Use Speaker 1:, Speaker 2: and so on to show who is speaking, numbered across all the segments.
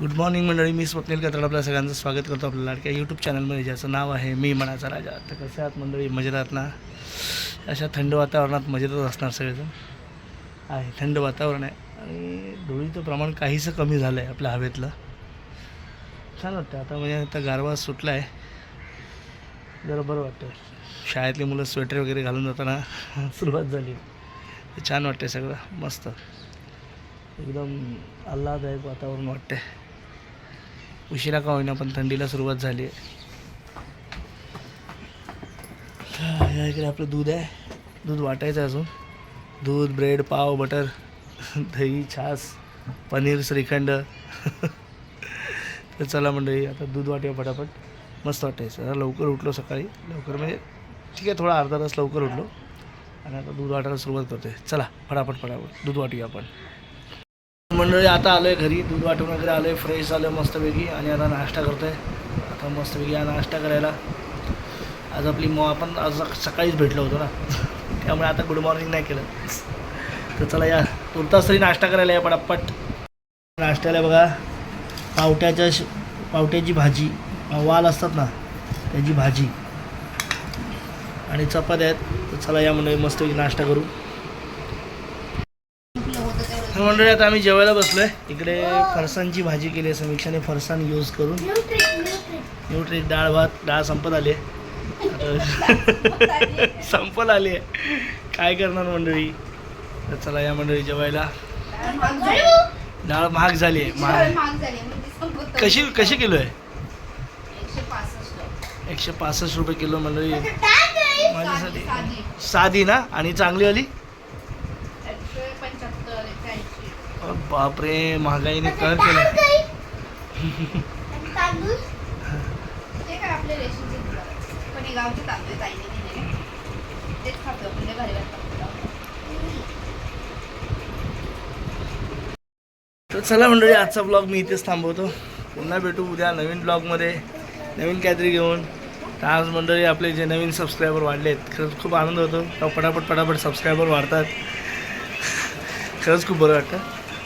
Speaker 1: Good morning मंडळी. मी स्वप्नील कत्राड आपल्या सगळ्यांचं स्वागत करतो आपल्या लाडक्या यूट्यूब चॅनलमध्ये ज्याचं नाव आहे मी मनाचा राजा. तर कसे आहात मंडळी? मजेत ना? अशा थंड वातावरणात मजेतच असणार सगळेजण? आहे थंड वातावरण आहे. आणि धुळीचं प्रमाण काहीसं कमी झालं आहे आपल्या हवेतलं. छान वाटतं आता म्हणजे आता गारवा सुटला आहे जरा बरं वाटतं शाळेतली मुलं स्वेटर वगैरे घालून जाताना सुरुवात झाली. छान वाटते सगळं. मस्त. एकदम आल्हाददायक वातावरण वाटते उशिरा का होईना पण थंडीला सुरुवात झाली आहे. या इकडे आपलं दूध आहे. दूध वाटायचं अजून. दूध ब्रेड पाव बटर दही छास पनीर श्रीखंड. तर चला मंडळी आता दूध वाटूया फटाफट मस्त वाटायचं. जरा लवकर उठलो सकाळी. लवकर म्हणजे ठीक आहे थोडा अर्धा तास लवकर उठलो. आणि आता दूध वाटायला सुरुवात करतोय. चला फटाफट फटाफट दूध वाटूया आपण. मंडळी आता आलो आहे घरी दूध वाटून वगैरे आलो आहे फ्रेश झालं मस्तपैकी आणि आता नाश्ता करतो आहे आता मस्तपैकी हा नाश्ता करायला. आज आपली मग आपण आज सकाळीच भेटलो होतो ना. त्यामुळे आता गुड मॉर्निंग नाही केलं. तर चला या तुर्तास तरी नाश्ता करायला या पटापट. नाश्त्याला बघा पावट्याच्या श पावट्याची भाजी. वाल असतात ना त्याची भाजी. आणि चपात्या आहेत. तर चला या मंडळी मस्तपैकी नाश्ता करू. मंडळी आता आम्ही जेवायला बसलो आहे इकडे फरसाणची भाजी केली आहे समीक्षाने. फरसाण यूज करून. न्यूट्री डाळ भात डाळ संपत आली आहे. संपत आली आहे. काय करणार मंडळी? तर चला या मंडळी जेवायला. डाळ महाग झाली आहे. महाग. कशी कशी किलो आहे? एकशे पासष्ट. रुपये किलो मंडळी. माझ्यासाठी. साधी ना? आणि चांगली वाली? बापरे महागाईने कर केलं. तर चला मंडळी आजचा ब्लॉग मी इथेच थांबवतो. पुन्हा भेटू उद्या नवीन ब्लॉगमध्ये नवीन काहीतरी घेऊन. तर आज मंडळी आपले जे नवीन सबस्क्रायबर वाढले आहेत खरंच खूप आनंद होतो. पटापट पटापट सबस्क्रायबर वाढतात. खरंच खूप बरं वाटतं.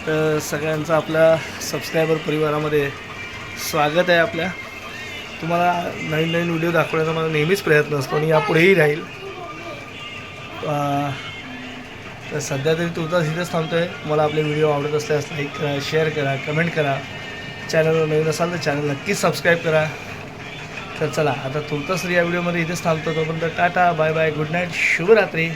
Speaker 1: तर सगळ्यांचं आपल्या सबस्क्रायबर परिवारामध्ये स्वागत आहे आपल्या. तुम्हाला नवीन नवीन व्हिडिओ दाखवण्याचा मला नेहमीच प्रयत्न असतो आणि यापुढेही राहील. तर सध्या तरी तुर्तास इथेच थांबतो आहे मला आपले व्हिडिओ आवडत असल्यास लाईक करा शेअर करा कमेंट करा. चॅनलवर नवीन असाल तर चॅनल नक्कीच सबस्क्राईब करा. तर चला आता तुर्तास या व्हिडिओमध्ये इथेच थांबतो. तोपर्यंत tata bye bye good night शुभरात्री.